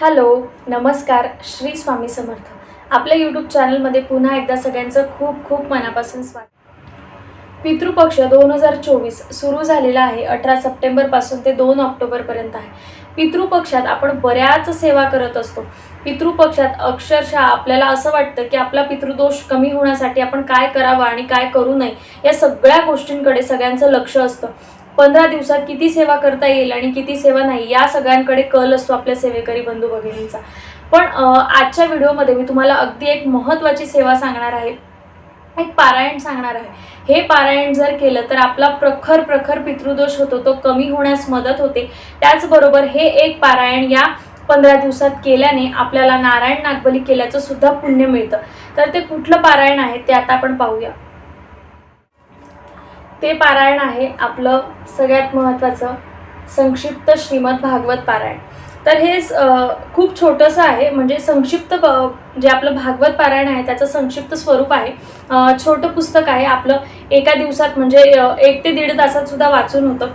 Hello नमस्कार श्री स्वामी समर्थ. आपल्या YouTube चॅनलमध्ये पुन्हा एकदा सगळ्यांचं खूप खूप मनापासून स्वागत. पितृपक्ष दोन हजार चोवीस सुरू झालेला आहे अठरा सप्टेंबरपासून ते दोन ऑक्टोबरपर्यंत आहे. पितृपक्षात आपण बऱ्याच सेवा करत असतो. पितृपक्षात अक्षरशः आपल्याला असं वाटतं की आपला पितृदोष कमी होण्यासाठी आपण काय करावं आणि काय करू नये या सगळ्या गोष्टींकडे सगळ्यांचं लक्ष असतं. पंधरा दिवसात किती सेवा करता येईल आणि किती सेवा नाही या सगळ्यांकडे कल असतो आपल्या सेवेकरी बंधू भगिनींचा. पण आजच्या व्हिडिओमध्ये मी तुम्हाला अगदी एक महत्त्वाची सेवा सांगणार आहे. एक पारायण सांगणार आहे. हे पारायण जर केलं तर आपला प्रखर प्रखर पितृदोष होतो तो कमी होण्यास मदत होते. त्याचबरोबर हे एक पारायण या पंधरा दिवसात केल्याने आपल्याला नारायण नागबली केल्याचं सुद्धा पुण्य मिळतं. तर ते कुठलं पारायण आहे ते आता आपण पाहूया. ते पारायण आहे आपलं सगळ्यात महत्त्वाचं संक्षिप्त श्रीमद भागवत पारायण. तर हे स- खूप छोटंसं आहे. म्हणजे संक्षिप्त जे आपलं भागवत पारायण आहे त्याचं संक्षिप्त स्वरूप आहे. छोटं पुस्तक आहे आपलं. एका दिवसात म्हणजे एक ते दीड तासात सुद्धा वाचून होतं.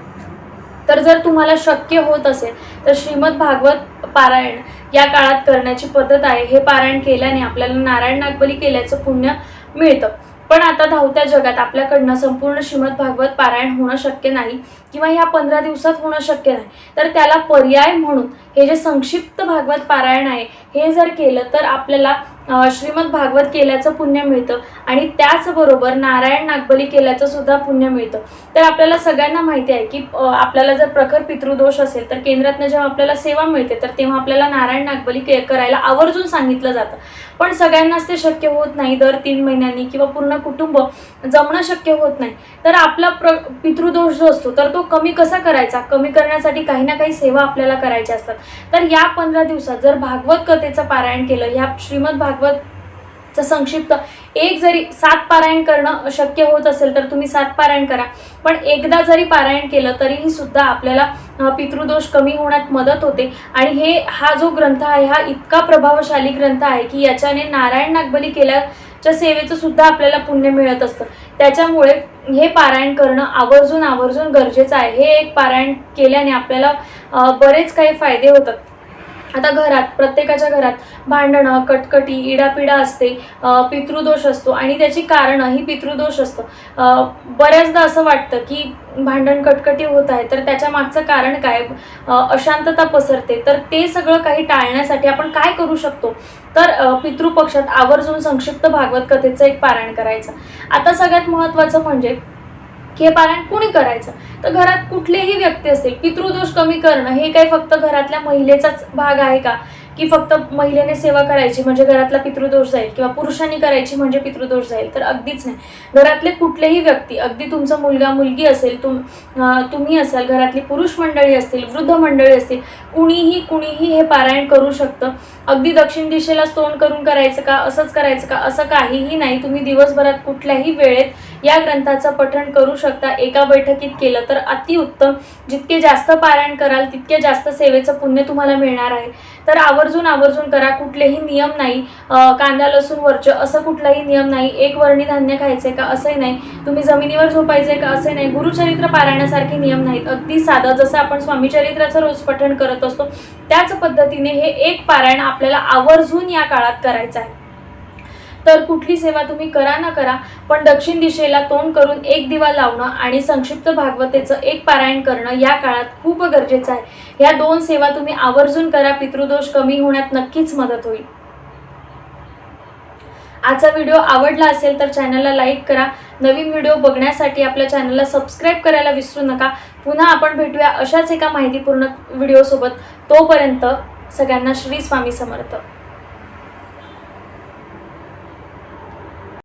तर जर तुम्हाला शक्य होत असेल तर श्रीमद भागवत पारायण या काळात करण्याची पद्धत आहे. हे पारायण केल्याने आपल्याला नारायण नागबली केल्याचं पुण्य मिळतं. पण आता धावत्या जगात आपल्याकडनं संपूर्ण श्रीमद भागवत पारायण होणं शक्य नाही किंवा ह्या पंधरा दिवसात होणं शक्य नाही. तर त्याला पर्याय म्हणून हे जे संक्षिप्त भागवत पारायण आहे हे जर केलं तर आपल्याला श्रीमद भागवत केल्याचं पुण्य मिळतं आणि त्याचबरोबर नारायण नागबली केल्याचं सुद्धा पुण्य मिळतं. तर आपल्याला सगळ्यांना माहिती आहे की आपल्याला जर प्रखर पितृदोष असेल तर केंद्रातनं जेव्हा आपल्याला सेवा मिळते तर तेव्हा आपल्याला नारायण नागबली के करायला आवर्जून सांगितलं जातं. पण सगळ्यांनाच ते शक्य होत नाही दर तीन महिन्यांनी किंवा पूर्ण कुटुंब जमणं शक्य होत नाही. तर आपला प्र पितृदोष जो असतो तर तो कमी कसा करायचा? कमी करण्यासाठी काही ना काही सेवा आपल्याला करायच्या असतात. तर या पंधरा दिवसात जर भागवत कथेचं पारायण केलं ह्या श्रीमद भागवतचं संक्षिप्त. एक जरी सात पारायण करणं शक्य होत असेल तर तुम्ही सात पारायण करा. पण एकदा जरी पारायण केलं तरीही सुद्धा आपल्याला पितृदोष कमी होण्यात मदत होते. आणि हे हा जो ग्रंथ आहे हा इतका प्रभावशाली ग्रंथ आहे की याच्याने नारायण नागबली केल्याच्या सेवेचं सुद्धा आपल्याला पुण्य मिळत असतं. त्याच्यामुळे हे पारायण करणं आवर्जून आवर्जून गरजेचं आहे. हे एक पारायण केल्याने आपल्याला बरेच काही फायदे होतात. आता घरात प्रत्येकाच्या घरात भांडणं कटकटी इडापिडा असते पितृदोष असतो आणि त्याची कारणं ही पितृदोष असतं. बऱ्याचदा असं वाटतं की भांडण कटकटी होत आहे तर त्याच्या मागचं कारण काय? अशांतता पसरते. तर ते सगळं काही टाळण्यासाठी आपण काय करू शकतो? तर पितृपक्षात आवर्जून संक्षिप्त भागवत कथेचं एक पारायण करायचं. आता सगळ्यात महत्त्वाचं म्हणजे हे पारायण कुणी करायचं? तर घरात कुठलेही व्यक्ती असतील पितृदोष कमी करणं हे काही फक्त घरातल्या महिलेचाच भाग आहे का? की फक्त महिलेने सेवा करायची म्हणजे घरातला पितृदोष जाईल किंवा पुरुषांनी करायची म्हणजे पितृदोष जाईल? तर अगदीच नाही. घरातले कुठलेही व्यक्ती अगदी तुमचा मुलगा मुलगी असेल तुम तुम्ही असाल घरातली पुरुष मंडळी असतील वृद्ध मंडळी असतील कुणीही कुणीही हे पारायण करू शकतं. अगदी दक्षिण दिशेलाच तोंड करून करायचं का असंच करायचं का असं काहीही नाही. तुम्ही दिवसभरात कुठल्याही वेळेत या ग्रंथाचं पठण करू शकता. एका बैठकीत केलं तर अतिउत्तम. जितके जास्त पारायण कराल तितके जास्त सेवेचं पुण्य तुम्हाला मिळणार आहे. तर आवर्जून आवर्जून करा. कुठलेही नियम नाही. कांदा लसूण वरच असं कुठलाही नियम नाही. एक वर्णी धान्य खायचंय का? असंही नाही. तुम्ही जमिनीवर झोपायचंय का? असे नाही. गुरुचरित्र पारायणासारखे नियम नाहीत. अगदी साधं जसं आपण स्वामीचरित्राचं रोज पठण करत असतो त्याच पद्धतीने हे एक पारायण आपल्याला आवर्जून या काळात करायचं आहे. तर कुठली सेवा तुम्ही करा ना करा पण दक्षिण दिशेला तोंड करून एक दिवा लावणं आणि संक्षिप्त भागवतेचं एक पारायण करणं या काळात खूप गरजेचं आहे. ह्या दोन सेवा तुम्ही आवर्जून करा पितृदोष कमी होण्यात नक्कीच मदत होईल. आजचा व्हिडिओ आवडला असेल तर चॅनलला लाईक करा. नवीन व्हिडिओ बघण्यासाठी आपल्या चॅनलला सबस्क्राईब करायला विसरू नका. पुन्हा आपण भेटूया अशाच एका माहितीपूर्ण व्हिडिओसोबत. तोपर्यंत सगळ्यांना श्री स्वामी समर्थ.